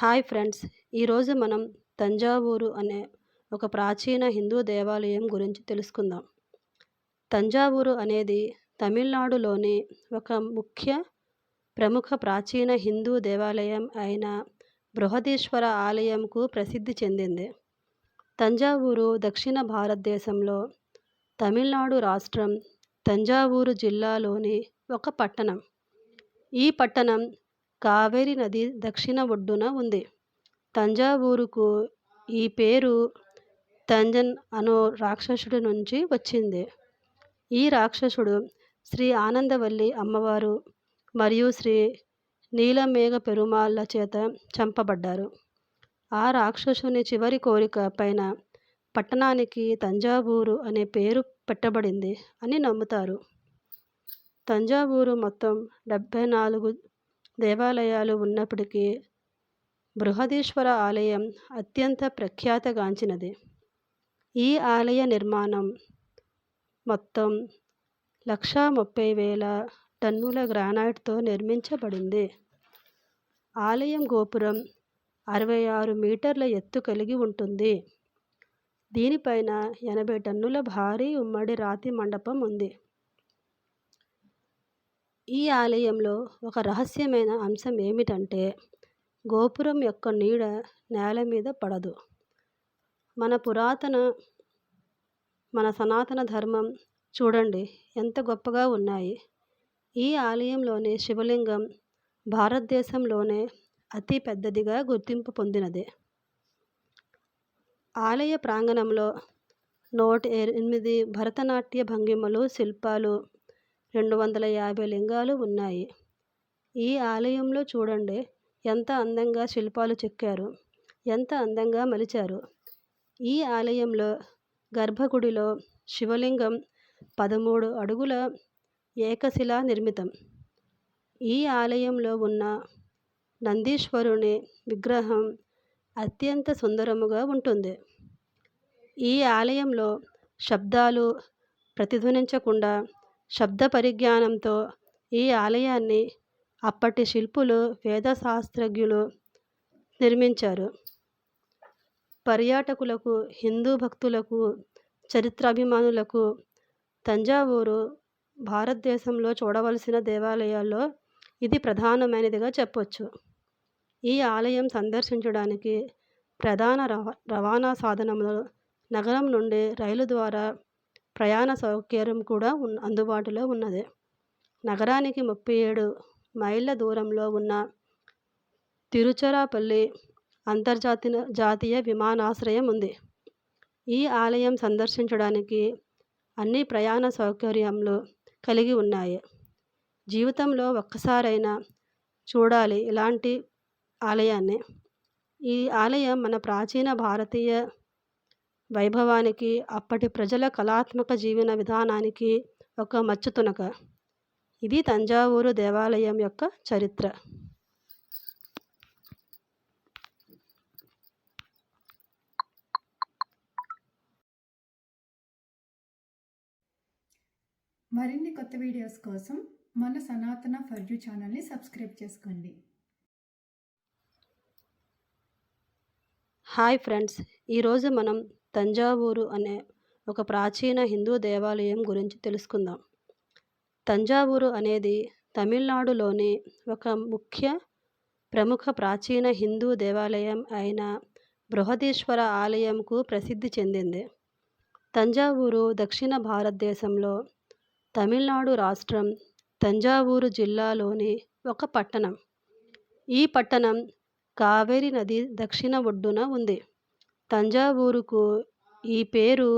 Hi friends. ఈరోజు మనం తంజావూరు అనే ఒక ప్రాచీన హిందూ దేవాలయం గురించి తెలుసుకుందాం. తంజావూరు అనేది తమిళనాడులోని ఒక ముఖ్య ప్రముఖ ప్రాచీన హిందూ దేవాలయం అయిన బృహదీశ్వర ఆలయంకు ప్రసిద్ధి చెందింది. తంజావూరు దక్షిణ భారతదేశంలో తమిళనాడు రాష్ట్రం తంజావూరు జిల్లాలోని ఒక పట్టణం. ఈ పట్టణం కావేరి నది దక్షిణ ఒడ్డున ఉంది. తంజావూరుకు ఈ పేరు తంజన్ అను రాక్షసుడి నుంచి వచ్చింది. ఈ రాక్షసుడు శ్రీ ఆనందవల్లి అమ్మవారు మరియు శ్రీ నీలమేఘ పెరుమాళ్ళ చేత చంపబడ్డారు. ఆ రాక్షసుని చివరి కోరిక పైన పట్టణానికి తంజావూరు అనే పేరు పెట్టబడింది అని నమ్ముతారు. తంజావూరు మొత్తం డెబ్భై నాలుగు దేవాలయాలు ఉన్నప్పటికీ బృహదీశ్వర ఆలయం అత్యంత ప్రఖ్యాతగాంచినది. ఈ ఆలయ నిర్మాణం మొత్తం లక్షా ముప్పై వేల టన్నుల గ్రానైట్తో నిర్మించబడింది. ఆలయం గోపురం అరవై ఆరు మీటర్ల ఎత్తు కలిగి ఉంటుంది. దీనిపైన ఎనభై టన్నుల భారీ ఉమ్మడి రాతి మండపం ఉంది. ఈ ఆలయంలో ఒక రహస్యమైన అంశం ఏమిటంటే గోపురం యొక్క నీడ నేల మీద పడదు. మన పురాతన మన సనాతన ధర్మం చూడండి ఎంత గొప్పగా ఉన్నాయి. ఈ ఆలయంలోని శివలింగం భారతదేశంలోనే అతి పెద్దదిగా గుర్తింపు పొందినది. ఆలయ ప్రాంగణంలో నూట ఎనిమిది భరతనాట్య భంగిమలు శిల్పాలు రెండు వందల యాభై లింగాలు ఉన్నాయి. ఈ ఆలయంలో చూడండి ఎంత అందంగా శిల్పాలు చెక్కారు ఎంత అందంగా మలిచారు. ఈ ఆలయంలో గర్భగుడిలో శివలింగం పదమూడు అడుగుల ఏకశిలా నిర్మితం. ఈ ఆలయంలో ఉన్న నందీశ్వరుని విగ్రహం అత్యంత సుందరముగా ఉంటుంది. ఈ ఆలయంలో శబ్దాలు ప్రతిధ్వనించకుండా శబ్ద పరిజ్ఞానంతో ఈ ఆలయాన్ని అప్పటి శిల్పులు వేదశాస్త్రజ్ఞులు నిర్మించారు. పర్యాటకులకు హిందూ భక్తులకు చరిత్రాభిమానులకు తంజావూరు భారతదేశంలో చూడవలసిన దేవాలయాల్లో ఇది ప్రధానమైనదిగా చెప్పొచ్చు. ఈ ఆలయం సందర్శించడానికి ప్రధాన రవా రవాణా సాధనములు నగరం నుండి రైలు ద్వారా ప్రయాణ సౌకర్యం కూడా ఉన్ అందుబాటులో ఉన్నది. నగరానికి ముప్పై ఏడు మైళ్ళ దూరంలో ఉన్న తిరుచిరాపల్లి అంతర్జాతీయ జాతీయ విమానాశ్రయం ఉంది. ఈ ఆలయం సందర్శించడానికి అన్ని ప్రయాణ సౌకర్యములు కలిగి ఉన్నాయి. జీవితంలో ఒక్కసారైనా చూడాలి ఇలాంటి ఆలయాన్ని. ఈ ఆలయం మన ప్రాచీన భారతీయ వైభవానికి అప్పటి ప్రజల కళాత్మక జీవన విధానానికి ఒక మచ్చుతునక. ఇది తంజావూరు దేవాలయం యొక్క చరిత్ర. మరిన్ని కొత్త వీడియోస్ కోసం మన సనాతన ఫర్ యూ ఛానల్ని సబ్స్క్రైబ్ చేసుకోండి. హాయ్ ఫ్రెండ్స్ ఈరోజు మనం తంజావూరు అనే ఒక ప్రాచీన హిందూ దేవాలయం గురించి తెలుసుకుందాం. తంజావూరు అనేది తమిళనాడులోని ఒక ముఖ్య ప్రముఖ ప్రాచీన హిందూ దేవాలయం అయిన బృహదీశ్వర ఆలయంకు ప్రసిద్ధి చెందింది. తంజావూరు దక్షిణ భారతదేశంలో తమిళనాడు రాష్ట్రం తంజావూరు జిల్లాలోని ఒక పట్టణం. ఈ పట్టణం కావేరి నది దక్షిణ ఒడ్డున ఉంది. తంజావూరుకు ఈ పేరు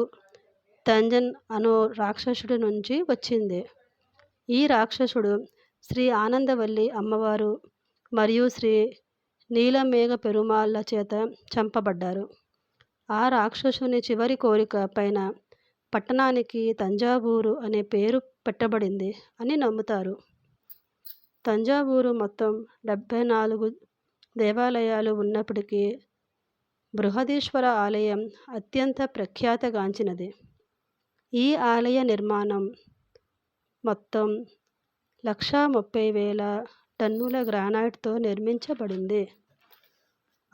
తంజన్ అను రాక్షసుడి నుంచి వచ్చింది. ఈ రాక్షసుడు శ్రీ ఆనందవల్లి అమ్మవారు మరియు శ్రీ నీలమేఘ పెరుమాళ్ళ చేత చంపబడ్డారు. ఆ రాక్షసుని చివరి కోరిక పైన పట్టణానికి తంజావూరు అనే పేరు పెట్టబడింది అని నమ్ముతారు. తంజావూరు మొత్తం డెబ్భై నాలుగు దేవాలయాలు ఉన్నప్పటికీ బృహదీశ్వర ఆలయం అత్యంత ప్రఖ్యాతగాంచినది. ఈ ఆలయ నిర్మాణం మొత్తం లక్షా ముప్పై వేల టన్నుల గ్రానైట్తో నిర్మించబడింది.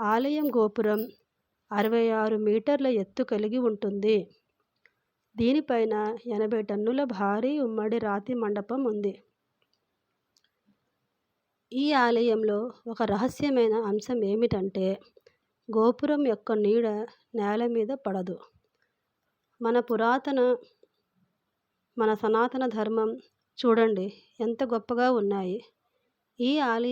ఆలయం గోపురం అరవై ఆరు మీటర్ల ఎత్తు కలిగి ఉంటుంది. దీనిపైన ఎనభై టన్నుల భారీ ఉమ్మడి రాతి మండపం ఉంది. ఈ ఆలయంలో ఒక రహస్యమైన అంశం ఏమిటంటే గోపురం యొక్క నీడ నేల మీద పడదు. మన పురాతన మన సనాతన ధర్మం చూడండి ఎంత గొప్పగా ఉన్నాయి. ఈ ఆలయం